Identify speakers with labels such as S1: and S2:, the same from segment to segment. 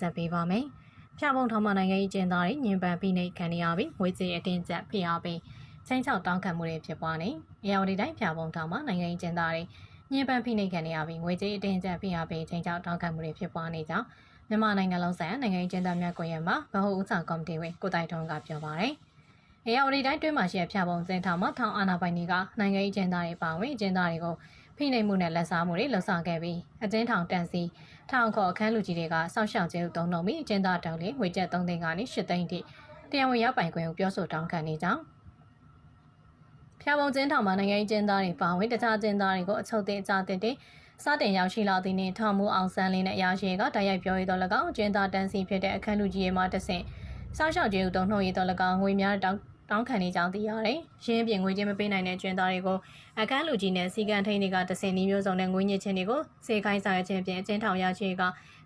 S1: ဆက်ပေးပါမယ်။ဖျာပုံထောင်မနိုင်ငံရေးကျင်းသားတွေညင်ပန်ပြီးနေခံရပြီးငွေကြေးအတင်းကျပ်ဖိအားပေးချင်းချောက်တောင်းခံမှုတွေဖြစ်ပွားနေ။အေယာဝတီတိုင်းဖျာပုံထောင်မနိုင်ငံရေးကျင်းသားတွေညင်ပန်ဖိနေခံရပြီးငွေကြေးအတင်းကျပ်ဖိအားပေးချင်းချောက်တောင်းခံမှုတွေဖြစ်ပွားနေကြောင်းမြန်မာနိုင်ငံလုံးဆိုင်ရာနိုင်ငံရေးကျင်းသားများကွန်ရက်မှာဗဟိုဥဆောင်ကော်မတီဝင်ကိုတိုင်ထွန်းကပြောပါရယ်။ အေယာဝတီတိုင်းတွင်းမှာရှိတဲ့ဖျာပုံစင်ထောင်မှာထောင်အာဏာပိုင်တွေကနိုင်ငံရေးကျင်းသားတွေပါဝင်ကျင်းသားတွေကိုဖိနှိပ်မှုနဲ့လက်စားမှုတွေလှုပ်ဆောင်ခဲ့ပြီးအကျဉ်းထောင်တန်စီထောင်ခေါ်အခန်းလူကြီးတွေကစောင့်ရှောက်ခြင်းသုံးလုံးပြီးအကျဉ်းသားတောင်းလေးငွေကျပ်3သိန်းကနေ8သိန်းထိတရားဝင်ရောက်ပိုင်ခွင့်ကိုပြောဆိုတောင်းခံနေကြောင်းဖျာပုံကျင်းထောင်မှာနိုင်ငံရေးကျင်းသားတွေပါဝင်တခြားကျင်းသားတွေကိုအချုပ်တင်အကြတင်တင်စတင်ရောက်ရှိလာသည့်နေ့ထောင်မှုအောင်ဆန်းလင်းနဲ့အရာရှိကတိုက်ရိုက်ပြောရတော့၎င်းကျင်းသားတန်းစီဖြစ်တဲ့အခန်းလူကြီးရဲ့မှတဆင့်စောင့်ရှောက်ခြင်းကိုတုံ့နှုတ်ရတော့၎င်းငွေများတောင်း တောင်းခံနေကြောင်းသိရတယ်။ရင်းပြင်ငွေချင်းမပေးနိုင်တဲ့ကျွန်းသားတွေကိုအခန်းလူကြီးနဲ့စီကံထိန်တွေကတစင်နီးမျိုးစုံနဲ့ငွေညစ်ခြင်းတွေကိုစေခိုင်းဆောင်ရခြင်းဖြင့်အချင်းထောင်ရခြင်းက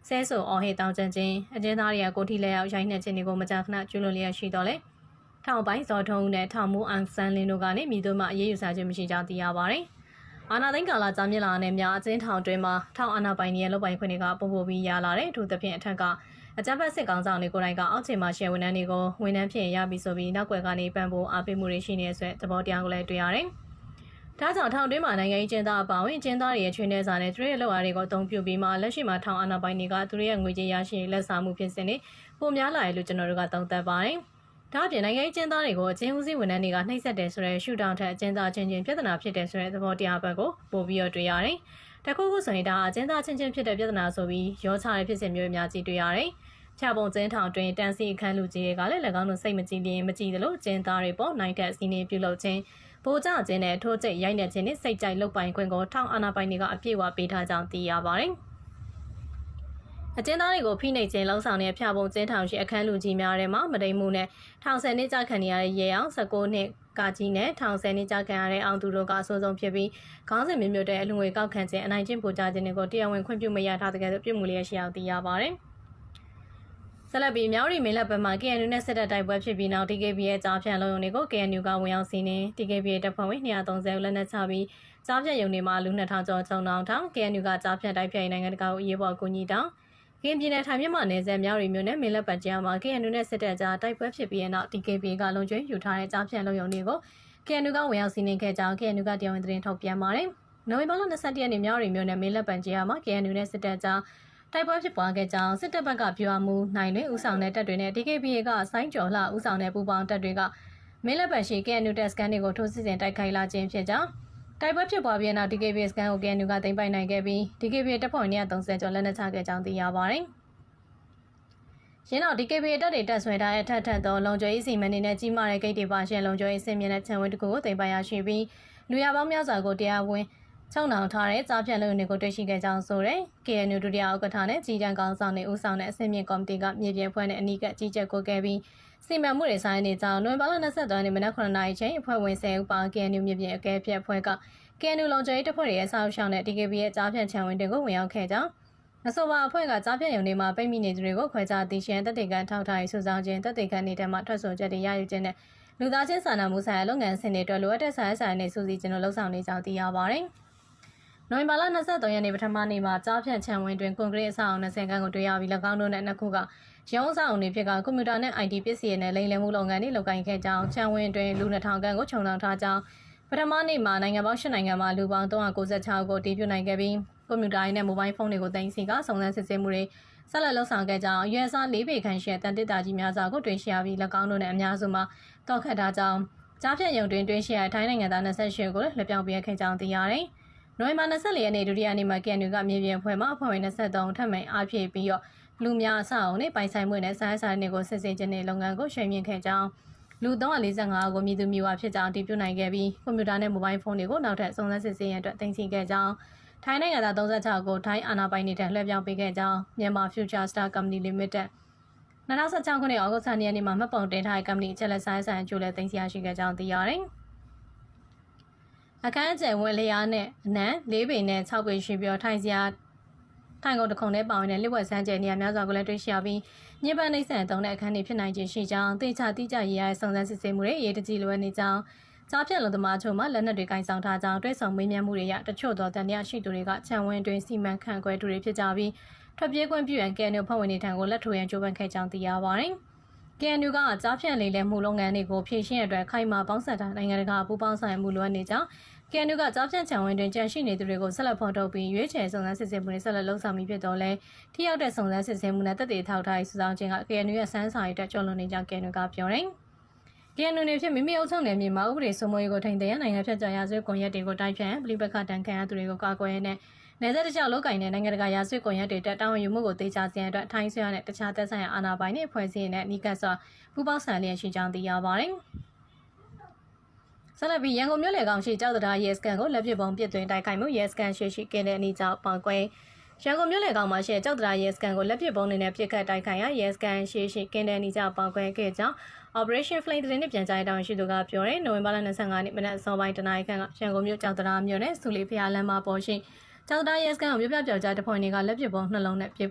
S1: ဆဲဆူအော်ဟစ်တောင်းကျင်ခြင်းအချင်းသားတွေကကိုထီလဲရောက်ရိုက်နှက်ခြင်းတွေကိုမကြာခဏကျူးလွန်လျက်ရှိတော့လေ။ထောင်ပိုင်းဇော်ထုံးနဲ့ထောင်မူအန်ဆန်လင်းတို့ကနေမိတို့မှအေးအေးယူဆခြင်းမရှိကြောင်းသိရပါတယ်။အာနာသိန်းကာလာကြာမြင့်လာတဲ့များအချင်းထောင်တွင်မှာထောင်အာနာပိုင်ရဲ့လုပ်ပိုင်ခွင့်တွေကပုံပိုပြီးရလာတဲ့ထို့သဖြင့်အထက်က အကြမ်းဖက်စစ်ကောင်ဆောင်တွေကိုယ်တိုင်ကအောက်ခြေမှာရှယ်ဝန်ထမ်းတွေကိုဝန်ထမ်းဖြစ်ရပြီဆိုပြီးနောက်ွယ်ကနေပံ့ပိုးအားပေးမှုတွေရှိနေတဲ့ဆွဲသဘောတရားကိုလည်းတွေ့ရတယ်။ဒါကြောင့်ထောင်တွင်းမှာနိုင်ငံရေးကျင်းသားအပါအဝင်ကျင်းသားတွေရဲ့ချွေးနှဲစာနဲ့သူတို့ရဲ့လုပ်အားတွေကိုအသုံးပြုပြီးမှလက်ရှိမှာထောင်အာဏာပိုင်တွေကသူတို့ရဲ့ငွေကြေးရရှိလက်စားမှုဖြစ်စဉ်တွေပုံများလာတယ်လို့ကျွန်တော်တို့ကသုံးသပ်ပါတယ်။ဒါ့အပြင်နိုင်ငံရေးကျင်းသားတွေကိုအချင်းဦးစီးဝန်ထမ်းတွေကနှိပ်စက်တယ်ဆိုတဲ့ရှူတောင်ထက်အကျဉ်းသားချင်းချင်းပြဿနာဖြစ်တယ်ဆိုတဲ့သဘောတရားဘက်ကိုပို့ပြီးတော့တွေ့ရတယ်။တခုခုဆိုရင်ဒါအကျဉ်းသားချင်းချင်းဖြစ်တဲ့ပြဿနာဆိုပြီးရောချတဲ့ဖြစ်စဉ်မျိုးအများကြီးတွေ့ရတယ်။ ချပုံကျင်းထောင်တွင်တန်းစီအခန်းလူကြီးတွေကလည်း၎င်းတို့စိတ်မကြည်လျင်မကြည်သလိုကျင်းသားတွေပေါ်နိုင်တဲ့စီးနေပြုလုပ်ခြင်းဗိုလ်ကြခြင်းနဲ့ထိုးကျိတ်ရိုက်နှက်ခြင်းနဲ့စိတ်ကြိုက်လုတ်ပိုင်ခွင့်ကိုထောင်အာဏာပိုင်တွေကအပြည့်အဝပေးထားကြောင်းသိရပါတယ်။အကျဉ်းသားတွေကိုဖိနှိပ်ခြင်းလှုံ့ဆော်တဲ့ဖျာပုံကျင်းထောင်ရှိအခန်းလူကြီးများထဲမှာမတိမ်မှုနဲ့ထောင်ဆယ်နှစ်ကြာခံရတဲ့ရေအောင်19နှစ်ကာကြီးနဲ့ထောင်ဆယ်နှစ်ကြာခံရတဲ့အောင်သူတို့ကအဆိုးဆုံးဖြစ်ပြီးခေါင်းစဉ်မျိုးမျိုးတဲ့အလူငွေကောက်ခံခြင်းအနိုင်ကျင့်ပို့ကြခြင်းတွေကိုတရားဝင်ခွင့်ပြုမရထားတဲ့ကဲ့သို့ပြုမှုလျက်ရှိအောင်သိရပါတယ်။ ဆက်လက်ပြီးမြောက်ရီမင်းလက်ဘက်မှာ KNU နဲ့စစ်တပ်တိုက်ပွဲဖြစ်ပြီးနောက် TKB ရဲ့ကြားဖြတ်လုံုံတွေကို KNU ကဝင်ရောက်စီးနေ TKB ရဲ့တပ်ဖွဲ့ဝင်230လက်နက်ချပြီးကြားဖြတ်ရုံတွေမှာလူ2000ကျော်ချုံတောင်းထောင် KNU ကကြားဖြတ်တိုက်ဖြတ်နိုင်ငံတကာကိုအရေးပေါ်ကူညီတောင်းကင်းပြည်နယ်ထိုင်မြန်မာနယ်စပ်မြောက်ရီမြို့နယ်မင်းလက်ပတ်ကြားမှာ KNU နဲ့စစ်တပ်ကြားတိုက်ပွဲဖြစ်ပြီးတဲ့နောက် TKB ကလုံခြုံယူထားတဲ့ကြားဖြတ်လုံုံတွေကို KNU ကဝင်ရောက်စီးနေခဲ့ကြောင်း KNU ကတရားဝင်သတင်းထုတ်ပြန်ပါတယ်။နိုဝင်ဘာလ22ရက်နေ့မြောက်ရီမြို့နယ်မင်းလက်ပံကြားမှာ KNU နဲ့စစ်တပ်ကြား တိုက်ပွဲဖြစ်ပွားခဲ့ကြောင်းစစ်တပ်ဘက်ကပြောမှုနိုင်တွင်ဦးဆောင်တဲ့တပ်တွေနဲ့ DKBA ကဆိုင်းကျော်လှဦးဆောင်တဲ့ပူးပေါင်းတပ်တွေကမင်းလက်ပံရှိ KNU တပ်စကန်တွေကိုထိုးစစ်ဆင်တိုက်ခိုက်လာခြင်းဖြစ်ကြောင်းတိုက်ပွဲဖြစ်ပွားပြီးနောက် DKBA စကန်ကို KNU ကတင်ပိုင်နိုင်ခဲ့ပြီး DKBA တပ်ဖွဲ့130ကျော်လက်နက်ချခဲ့ကြောင်းသိရပါတယ်။ရင်းတော့ DKB တပ်တွေတက်ဆွဲထားတဲ့ထက်ထက်သောလုံခြုံရေးစီမံနေနဲ့ကြီးမားတဲ့ဂိတ်တွေပါရှင်လုံခြုံရေးစင်မြင့်တဲ့ခြံဝင်းတစ်ခုကိုတင်ပိုင်ရရှိပြီးလူရပေါင်းများစွာကိုတရားဝင် ချုံနှောင်ထားတဲ့ကြားဖြတ်လုံတွေကိုတွေ့ရှိခဲ့ကြောင်းဆိုတဲ့ KNU ဒုတိယဥက္ကဋ္ဌနဲ့ကြီးကြံကောင်းဆောင်နဲ့ဦးဆောင်တဲ့အစင်းမြင့်ကော်မတီကမြေပြင်ဖွဲ့နဲ့အနီးကပ်ကြီးကြပ်ကိုခဲ့ပြီးစီမံမှုတွေဆိုင်နေကြောင်းနိုဝင်ဘာလ23ရက်နေ့မနက်9:00နာရီချိန်အဖွဲ့ဝင်10ဦးပါ KNU မြေပြင်အကဲဖြတ်ဖွဲ့က KNU လုံခြုံရေးတပ်ဖွဲ့ရဲ့ဆောက်ရှောက်နဲ့ DKB ရဲ့ကြားဖြတ်ခြံဝင်တွေကိုဝင်ရောက်ခဲ့ကြောင်းအဆိုပါအဖွဲ့ကကြားဖြတ်ရုံတွေမှာပိတ်မိနေသူတွေကိုခွဲခြားသိရှင်တပ်တေကန်ထောက်ထားရေးစုဆောင်ခြင်းတပ်တေကန်နေတဲ့မှထွက်ဆိုချက်တွေရယူခြင်းနဲ့လူသားချင်းစာနာမှုဆိုင်ရာလုပ်ငန်းစဉ်တွေအတွက်လိုအပ်တဲ့ဆိုင်ရာဆိုင်ရာတွေစူးစီးခြင်းတို့လှုပ်ဆောင်နေကြောင်းသိရပါတယ်။ နိုဝင်ဘာလ23ရက်နေ့ပထမနေ့မှာကြားဖြန့်ချံဝင်တွင်ကွန်ကရစ်အဆောက်အုံ20ခန်းကိုတွေ့ရပြီး၎င်းတို့နဲ့နှစ်ခုကရုံးဆောင်တွေဖြစ်ကကွန်ပျူတာနဲ့ IT ပစ္စည်းနဲ့လိမ်လည်မှုလုပ်ငန်းတွေလုပ်ကိုင်ခဲ့ကြောင်းချံဝင်တွင်လူ2000ခန်းကိုခြုံနှောင်ထားကြောင်းပထမနေ့မှာနိုင်ငံပေါင်း8နိုင်ငံမှာလူပေါင်း396ကိုတည်ပြုနိုင်ခဲ့ပြီးကွန်ပျူတာနဲ့မိုဘိုင်းဖုန်းတွေကိုတင်စီကစုံစမ်းစစ်ဆေးမှုတွေဆက်လက်လှုပ်ဆောင်ခဲ့ကြောင်း USR ၄ပေခန့်ရှိတဲ့တန်တစ်တာကြီးများစွာကိုတွင်ရှိရပြီး၎င်းတို့နဲ့အများစုမှာတောက်ခတ်ထားကြောင်းကြားဖြတ်ရုံတွင်တွင်ရှိရထိုင်းနိုင်ငံသား28ကိုလက်ပြောင်းပေးခဲ့ကြောင်းသိရတယ်။ နိုဝင်ဘာ24ရက်နေ့ဒုတိယနေ့မှာ KNU ကမြေပြင်ဖွဲ့မှာအဖွဲ့ဝင်23ထပ်မံအားဖြည့်ပြီးတော့လူများအဆောက်အုံနဲ့ပိုင်ဆိုင်မှုနဲ့ဆိုင်ဆိုင်တွေကိုစစ်ဆေးခြင်းနဲ့လုပ်ငန်းကိုရွှေ့မြင့်ခဲ့ကြောင်းလူ345ကိုမြည်သူမြည်ဝါဖြစ်ကြောင်းတည်ပြုနိုင်ခဲ့ပြီးကွန်ပျူတာနဲ့မိုဘိုင်းဖုန်းတွေကိုနောက်ထပ်စုံစမ်းစစ်ဆေးရန်အတွက်တင်စီခဲ့ကြောင်းထိုင်းနိုင်ငံသား36ကိုထိုင်းအာဏာပိုင်တွေထံလွှဲပြောင်းပေးခဲ့ကြောင်းမြန်မာ Future Star Company Limited 2016ခုနှစ်ဩဂုတ်လ2ရက်နေ့မှာမှတ်ပုံတင်ထားတဲ့ company အချက်လက်ဆိုင်ဆိုင်အကျိုးလက်သိမ်းဆရာရှိခဲ့ကြောင်းသိရတယ်။ အခန်းကျယ်ဝင်လျားနဲ့အနံ၄ပေနဲ့၆ပေရှိပြီးထိုင်စရာထိုင်ကုန်တစ်ခုနဲ့ပါဝင်တဲ့လက်ဝက်ဆန်းကျယ်နေရာများစွာကိုလည်းတွေ့ရှိရပြီးညပန်းနှိမ့်ဆန်သုံးတဲ့အခန်းတွေဖြစ်နိုင်ခြင်းရှိကြောင်းသိချတိကျရေးရတဲ့စုံစမ်းစစ်ဆေးမှုတွေအရေးတကြီးလိုအပ်နေကြောင်းကြားဖြတ်လုံသမားချို့မှလက်နက်တွေကင်ဆောင်ထားကြောင်းတွဲဆောင်မေးမြန်းမှုတွေရတချို့သောတန်တရားရှိသူတွေကခြံဝင်းတွင်စီမံခန့်ခွဲသူတွေဖြစ်ကြပြီးထွက်ပြေးခွင့်ပြုရန် KNU ဖွဲ့ဝင်တွေထံကိုလက်ထိုးရန်ကြိုးပမ်းခဲ့ကြောင်းသိရပါတယ်။ KNU ကကြားဖြန့်လေလည်မှုလုပ်ငန်းတွေကိုဖြည့်ရှင်းရတဲ့အတွက်ခိုင်မာပေါင်းစပ်တာနိုင်ငံတကာပူးပေါင်းဆောင်ရွက်မှုလိုအပ်နေကြောင်း KNU ကကြားဖြန့်ချံဝင်တွင်ကြန့်ရှိနေသူတွေကိုဆက်လက်ဖော်ထုတ်ပြီးရွေးချယ်စုံစမ်းစစ်ဆေးမှုတွေဆက်လက်လှုပ်ဆောင်ပြီးဖြစ်တော့လဲထိရောက်တဲ့စုံစမ်းစစ်ဆေးမှုနဲ့တက်သေးထောက်ထားရေးစုဆောင်ခြင်းက KNU ရဲ့စမ်းစာရေးအတွက်ကျော်လွန်နေကြောင်း KNU ကပြောတယ်။ KNU နေဖြင့်မိမိအုပ်ချုပ်နယ်မြေမှာဥပဒေစိုးမိုးရေးကိုထိန်းသိမ်းရန်နိုင်ငံဖြတ်ကျော်ရာဇဝတ်ကွန်ရက်တွေကိုတိုက်ဖြတ်ရန်ပြည်ပခတ်တန်ခံရသူတွေကိုကာကွယ်ရန်နဲ့နယ်စပ်တခြားလောက်ကင်တဲ့နိုင်ငံတကာရာဇဝတ်ကွန်ရက်တွေတက်တောင်းယူမှုကိုတေချာစေရန်အတွက်ထိုင်းဆွေရနဲ့တခြားသက်ဆိုင်ရာအာဏာပိုင်တွေဖွဲ့စည်းနေတဲ့နီကတ်စွာပူးပေါင်းဆောင်ရွက်ရှိကြောင်းသိရပါတယ်။ ဆက်လက်ပြီးရန်ကုန်မြို့လေကောင်ရှိကြောက်တရားရဲစကန်ကိုလက်ပစ်ပုံပစ်သွင်းတိုက်ခိုက်မှုရဲစကန်ရှိရှိကင်းတဲ့အနီးကြောင့်ပေါင်ကွဲရန်ကုန်မြို့လေကောင်မှာရှိကြောက်တရားရဲစကန်ကိုလက်ပစ်ပုံနဲ့ပစ်ခတ်တိုက်ခိုက်ရရဲစကန်ရှိရှိကင်းတဲ့အနီးကြောင့်ပေါင်ကွဲခဲ့ကြောင်း Operation Flame တဲ့နေ့ပြန်ကြားတောင်းရှိသူကပြောတယ်နိုဝင်ဘာလ25ရက်နေ့မနက်အစောပိုင်းတနာရီခန့်ကရန်ကုန်မြို့ကြောက်တရားမြို့နယ်စူလီဖျားလမ်းမှာပေါ်ရှိကြောက်တရားရဲစကန်ကိုမြို့ပြပြောက်ကြားတဖွင့်တွေကလက်ပစ်ပုံနှလုံးနဲ့ပစ်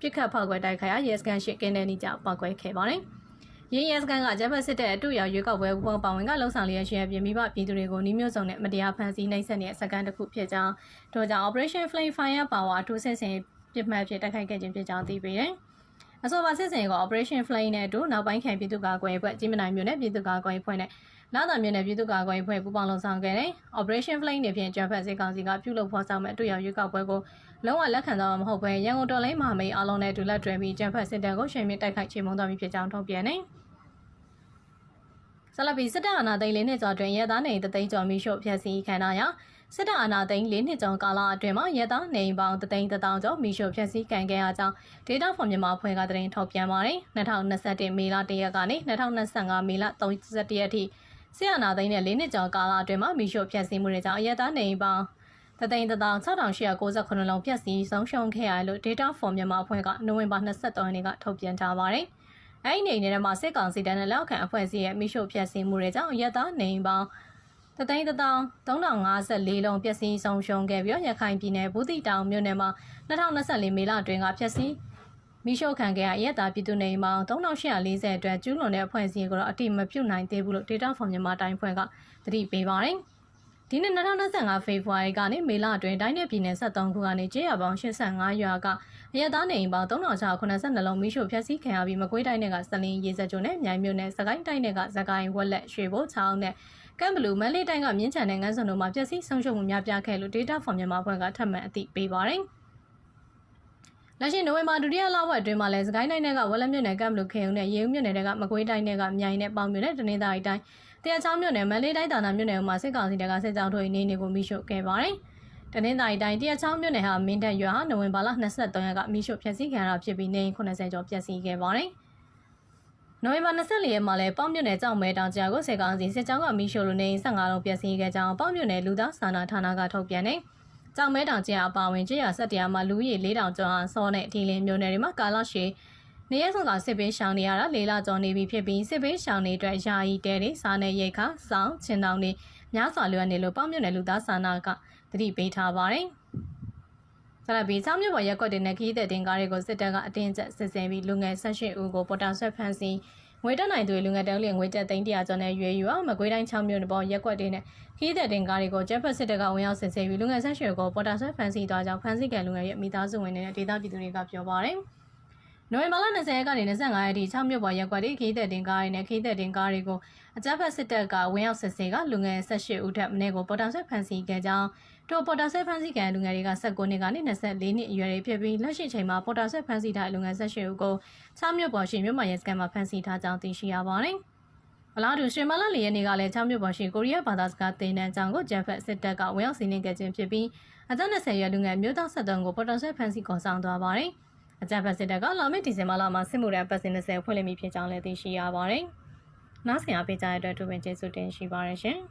S1: ပစ်ခတ်ဖောက်ခွဲတိုက်ခိုက်ရရဲစကန်ရှိကင်းတဲ့အနီးကြောင့်ပေါင်ကွဲခဲ့ပါတယ်။ ရင်းရဲစကန်ကဂျပန်စစ်တပ်အတူရောက်ရွေးကောက်ပွဲပူပေါင်းပါဝင်ကလှုံ့ဆော်လျက်ရှိတဲ့ပြည်မိဘပြည်သူတွေကိုနှီးမျိုးစုံနဲ့မတရားဖန်ဆီးနှိပ်စက်နေတဲ့စကန်တစ်ခုဖြစ်ကြောင်းတို့ကြောင့် Operation Flame Fire Power အထူးစစ်စင်ပြစ်မှတ်ဖြစ်တိုက်ခိုက်ခဲ့ခြင်းဖြစ်ကြောင်းသိပေးတယ်။အဆိုပါစစ်စင်က Operation Flame နဲ့အတူနောက်ပိုင်းခံပြည်သူ့ကာကွယ်ရေးအဖွဲ့ကြီးမနိုင်မျိုးနဲ့ပြည်သူ့ကာကွယ်ရေးအဖွဲ့နဲ့ လာသာမြို့နယ်ပြည်သူ့ကာကွယ်ရေးအဖွဲ့ပူးပေါင်းလှုံ့ဆော်ခဲ့တယ်။ Operation Flame နဲ့ဖြင့်ဂျပန်စစ်ကောင်စီကပြုလုပ်ဖော်ဆောင်မဲ့အတူရောက်ရွေးကောက်ပွဲကိုလုံးဝလက်ခံတော့မှာမဟုတ်ဘဲရန်ကုန်တော်လိုင်းမဟာမိတ်အားလုံးနဲ့အတူလက်တွဲပြီးဂျပန်စစ်တပ်ကိုရှင်မြင့်တိုက်ခိုက်ချေမှုန်းသွားပြီဖြစ်ကြောင်းထုတ်ပြန်တယ်။ဆလပီစစ်တပ်အာဏာသိမ်းလေးနှစ်ကျော်အတွင်းရဲသားနေတသိန်းကျော်မိရှုဖျက်ဆီးခံရရာစစ်တပ်အာဏာသိမ်းလေးနှစ်ကျော်ကာလအတွင်းမှာရဲသားနေပေါင်းတသိန်းတထောင်ကျော်မိရှုဖျက်ဆီးခံခဲ့ရကြောင်း Data for Myanmar အဖွဲ့ကသတင်းထုတ်ပြန်ပါတယ်2021မေလ1ရက်ကနေ2025မေလ31ရက်ထိ ဆရာနာသိန်းနဲ့၄နှစ်ကျော်ကာလအတွင်းမှာမိရှုဖျက်ဆီးမှုတွေကြောင့်ရဲသားနေပေါင်းတသိန်းတထောင်6898လုံးပြည့်စည်ဆုံးရှုံးခဲ့ရလို့ Data for Myanmar အဖွဲ့ကနိုဝင်ဘာ23ရက်နေ့ကထုတ်ပြန်ထားပါတယ်။အဲ့ဒီနေနဲ့မှာစစ်ကောင်စီတန်းနဲ့လောက်ခံအဖွဲ့အစည်းရဲ့မိရှုဖြတ်စည်းမှုတွေကြောင့်ရက်သားနေပေါင်းတသိန်းတထောင်3054လုံးပျက်စီးဆုံးရှုံးခဲ့ပြီးရခိုင်ပြည်နယ်ဘူးတိတောင်မြို့နယ်မှာ2024မေလအတွင်းကဖျက်ဆီး မိရှုခံခဲ့ရရက်သားပြည်သူနေပေါင်း3840အတွက်ကျူးလွန်တဲ့အဖွဲ့အစည်းကိုတော့အတိမပြုတ်နိုင်သေးဘူးလို့ Data for Myanmar တိုင်းဖွဲ့ကသတိပေးပါတယ်။ဒီနှစ်2025ဖေဖော်ဝါရီကနေမေလအတွင်းတိုင်းနယ်ပြည်နယ်73ခုကနေကျေးရွာပေါင်း85ရွာကအရက်သားနေအိမ်ပေါင်း3682လုံးမိရှို့ဖျက်ဆီးခံရပြီးမကွေးတိုင်းနယ်ကစလင်းရေစက်ကျုံနဲ့မြိုင်မြို့နယ်စကိုင်းတိုင်းနယ်ကဇကိုင်းဝက်လက်ရွှေဘိုးချောင်းနဲ့ကမ်ဘလူးမန်လေးတိုင်းကမြင်းချန်နဲ့ငန်းစုံတို့မှာပျက်စီးဆုံးရှုံးမှုများပြားခဲ့လို့ Data for Myanmar ဘက်ကထပ်မံအသိပေးပါတယ်။ လက်ရှိနိုဝင်ဘာဒုတိယလဝက်အတွင်းမှာလည်းစကိုင်းတိုင်းနယ်ကဝက်လက်မြို့နယ်ကမ်ဘလူးခေုံနဲ့ရေဦးမြို့နယ်ကမကွေးတိုင်းနယ်ကမြိုင်နဲ့ပေါင်မြို့နယ်တနင်္သာရီတိုင်းတရားချောင်းမြို့နယ်မန်လေးတိုင်းတာနာမြို့နယ်မှာစစ်ကောင်စီတပ်ကစစ်ကြောင်းထိုးနေနေကိုမိရှုခဲ့ပါတယ်။တနင်္သာရီတိုင်းတရချောင်းမြို့နယ်ဟာမင်းတပ်ရွာနိုဝင်ဘာလ23ရက်ကမိရှုဖျက်ဆီးခံရဖြစ်ပြီးနေ80ကျော်ပျက်စီးခဲ့ပါတယ်။နိုဝင်ဘာ24ရက်မှာလည်းပေါ့မြို့နယ်ကြောက်မဲတောင်ကြားကိုစေကောင်စီစစ်ကြောင်းကမိရှုလိုနေ15လုံးပျက်စီးခဲ့ကြောင်းပေါ့မြို့နယ်လူသားစာနာဌာနကထုတ်ပြန်တယ်။ ကြောက်မဲတောင်ကြားအပါဝင်ကျေးရွာဆက်တရားမှာလူကြီး4000ကျော်အောင်စောနဲ့ဒီလင်းမြို့နယ်တွေမှာကာလရှည်နေရဆုံးကစစ်ပေးရှောင်းနေရတာလေးလကျော်နေပြီဖြစ်ပြီးစစ်ပေးရှောင်းနေအတွက်ယာယီတဲတွေစားနေရိတ်ခါစောင်းချင်တောင်တွေများစွာလွှမ်းနေလို့ပေါ့မြို့နယ်လူသားစာနာကသတိပေးထားပါတယ်။ဆရာဘီချောင်းမြို့ပေါ်ရက်ကွက်တင်တဲ့ခီးတဲ့တင်ကားတွေကိုစစ်တပ်ကအတင်းကျပ်စစ်ဆင်ပြီးလူငယ်18ဦးကိုပေါ်တာဆွဲဖမ်းဆီး ငွေတက်နိုင်သူလူငယ်တောင်းလျင်ငွေတက်သိန်း100ကျော်နဲ့ရွေးယူအောင်မကွေးတိုင်း6မြို့နယ်ပေါ်ရက်ကွက်တင်တဲ့ခီးတဲ့တင်ကားတွေကိုကျန်းဖက်စစ်တပ်ကဝင်ရောက်စစ်ဆေးပြီးလူငယ်18ဦးကိုပေါ်တာဆွဲဖမ်းဆီးသွားကြောင်းဖမ်းဆီးကလူငယ်ရဲ့မိသားစုဝင်တွေနဲ့ဒေသပြည်သူတွေကပြောပါတယ်။နိုဝင်ဘာလ20ရက်ကနေ25ရက်ထိ6မြို့ပေါ်ရက်ကွက်တွေခီးသက်တင်ကားတွေနဲ့ခီးသက်တင်ကားတွေကိုအကြမ်းဖက်စစ်တပ်ကဝင်ရောက်စစ်ဆေးကလူငယ်18ဦးထက်မနည်းကိုပေါ်တာဆွဲဖမ်းဆီးခဲ့ကြောင်း တို့ပေါ်တာဆွဲဖမ်းဆီးခံလူငယ်တွေက19နှစ်ကနေ24နှစ်အရွယ်တွေဖြစ်ပြီးလက်ရှိချိန်မှာပေါ်တာဆွဲဖမ်းဆီးထားလူငယ်18ဦးကို6မြို့ပေါ်ရှိမြို့မရဲစခန်းမှာဖမ်းဆီးထားကြောင်းသိရှိရပါတယ်။အလားတူရွှေမလလီရဲ့နေကလည်း6မြို့ပေါ်ရှိကိုရီးယားဘာသာစကားသင်တန်းကျောင်းကိုဂျမ်ဖက်စစ်တပ်ကဝင်ရောက်စီးနင်းခဲ့ခြင်းဖြစ်ပြီးအသက်20ရွယ်လူငယ်မျိုးသား73ကိုပေါ်တာဆွဲဖမ်းဆီးခေါ်ဆောင်သွားပါတယ်။အကြံဖက်စစ်တပ်ကလာမယ့်ဒီဇင်ဘာလမှာစစ်မှုထမ်းပတ်စင်20ဖွင့်လှစ်မိဖြစ်ကြောင်းလည်းသိရှိရပါတယ်။နားဆင်အားပေးကြတဲ့အတွက်တူပင်ကျေးဇူးတင်ရှိပါတယ်ရှင်။